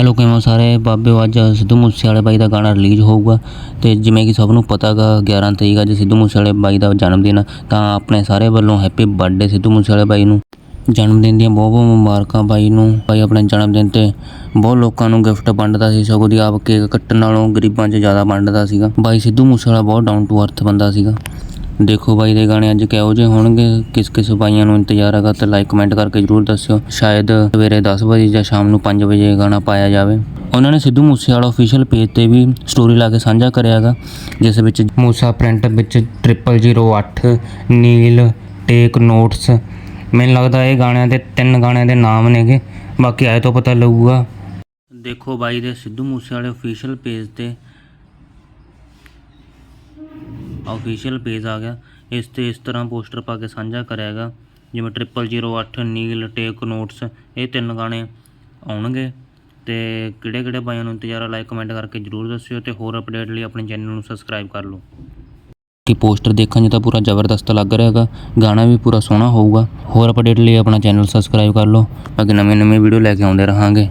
Hello ਕਿਵੇਂ ਹੋ ਸਾਰੇ ਬਾਬੇ ਅੱਜ ਸਿੱਧੂ ਮੂਸੇਵਾਲੇ ਬਾਈ ਦਾ ਗਾਣਾ ਰਿਲੀਜ਼ ਹੋਊਗਾ ਤੇ ਜਿਵੇਂ ਕਿ ਸਭ ਨੂੰ ਪਤਾਗਾ 11 ਤਰੀਕ ਅੱਜ ਸਿੱਧੂ ਮੂਸੇਵਾਲੇ ਬਾਈ ਦਾ ਜਨਮ ਦਿਨ ਆ, ਤਾਂ ਆਪਣੇ ਸਾਰੇ ਵੱਲੋਂ ਹੈਪੀ ਬਰਥਡੇ ਸਿੱਧੂ ਮੂਸੇਵਾਲੇ ਬਾਈ ਨੂੰ। ਜਨਮ ਦਿਨ ਦੀਆਂ ਬਹੁਤ ਬਹੁਤ ਮੁਬਾਰਕਾਂ ਬਾਈ ਨੂੰ। ਬਾਈ ਆਪਣੇ ਜਨਮ ਦਿਨ ਤੇ ਬਹੁਤ ਲੋਕਾਂ ਨੂੰ ਗਿਫਟ ਵੰਡਦਾ ਸੀ ਸਗੋਂ ਦੀ ਆਪ ਕੇਕ ਕੱਟਣ ਨਾਲੋਂ ਗਰੀਬਾਂ 'ਚ ਜ਼ਿਆਦਾ ਵੰਡਦਾ ਸੀਗਾ। ਬਾਈ ਸਿੱਧੂ ਮੂਸੇਵਾਲਾ ਬਹੁਤ ਡਾਊਨ ਟੂ ਅਰਥ ਬੰਦਾ ਸੀਗਾ। ਦੇਖੋ ਬਾਈ ਦੇ ਗਾਣੇ ਅੱਜ ਕਿਹੋ ਜਿਹੇ ਹੋਣਗੇ, ਕਿਸ ਕਿਸ ਬਾਈਆਂ ਨੂੰ ਇੰਤਜ਼ਾਰ ਹੈਗਾ ਤੇ ਲਾਈਕ ਕਮੈਂਟ ਕਰਕੇ ਜਰੂਰ ਦੱਸਿਓ। ਸ਼ਾਇਦ ਸਵੇਰੇ 10 ਵਜੇ ਜਾਂ ਸ਼ਾਮ ਨੂੰ 5 ਵਜੇ ਇਹ ਗਾਣਾ ਪਾਇਆ ਜਾਵੇ। ਉਹਨਾਂ ਨੇ ਸਿੱਧੂ ਮੂਸੇਵਾਲਾ ਅਫੀਸ਼ੀਅਲ ਪੇਜ ਤੇ ਵੀ ਸਟੋਰੀ ਲਾ ਕੇ ਸਾਂਝਾ ਕਰਿਆ ਹੈਗਾ, ਜਿਸ ਵਿੱਚ ਮੂਸਾ ਪ੍ਰਿੰਟ ਵਿੱਚ 0008 ਨੀਲ ਟੇਕ ਨੋਟਸ ਮੈਨੂੰ ਲੱਗਦਾ ਇਹ ਗਾਣਿਆਂ ਦੇ ਤਿੰਨ ਗਾਣਿਆਂ ਦੇ ਨਾਮ ਨੇਗੇ, ਬਾਕੀ ਆਏ ਤੋਂ ਪਤਾ ਲੱਗੂਗਾ। ਦੇਖੋ ਬਾਈ ਦੇ ਸਿੱਧੂ ਮੂਸੇਵਾਲੇ ਅਫੀਸ਼ੀਅਲ ਪੇਜ ਤੇ ਅਫੀਸ਼ੀਅਲ ਪੇਜ ਆ ਗਿਆ। ਇਸ ਤੇ ਇਸ ਤਰ੍ਹਾਂ ਪੋਸਟਰ ਪਾ ਕੇ ਸਾਂਝਾ ਕਰਿਆ ਹੈਗਾ ਜਿਵੇਂ 0008 ਨੀਲ ਟੇਕ ਨੋਟਸ ਇਹ ਤਿੰਨ ਗਾਣੇ ਆਉਣਗੇ। ਤੇ ਕਿਹੜੇ ਕਿਹੜੇ ਬਾਈਆਂ ਨੂੰ ਇੰਤਜ਼ਾਰ ਲਾਈਕ ਕਮੈਂਟ ਕਰਕੇ ਜਰੂਰ ਦੱਸਿਓ ਤੇ ਹੋਰ ਅਪਡੇਟ ਲਈ ਆਪਣੇ ਚੈਨਲ ਨੂੰ ਸਬਸਕ੍ਰਾਈਬ ਕਰ ਲਓ। ਕਿ ਪੋਸਟਰ ਦੇਖਾਂਗੇ ਤਾਂ ਪੂਰਾ ਜ਼ਬਰਦਸਤ ਲੱਗ ਰਿਹਾ ਹੈਗਾ, ਗਾਣਾ ਵੀ ਪੂਰਾ ਸੋਹਣਾ ਹੋਊਗਾ। ਹੋਰ ਅਪਡੇਟ ਲਈ ਆਪਣਾ ਚੈਨਲ ਸਬਸਕ੍ਰਾਈਬ ਕਰ ਲਓ। ਅੱਗੇ ਨਵੇਂ ਨਵੇਂ ਵੀਡੀਓ ਲੈ ਕੇ ਆਉਂਦੇ ਰਹਾਂਗੇ।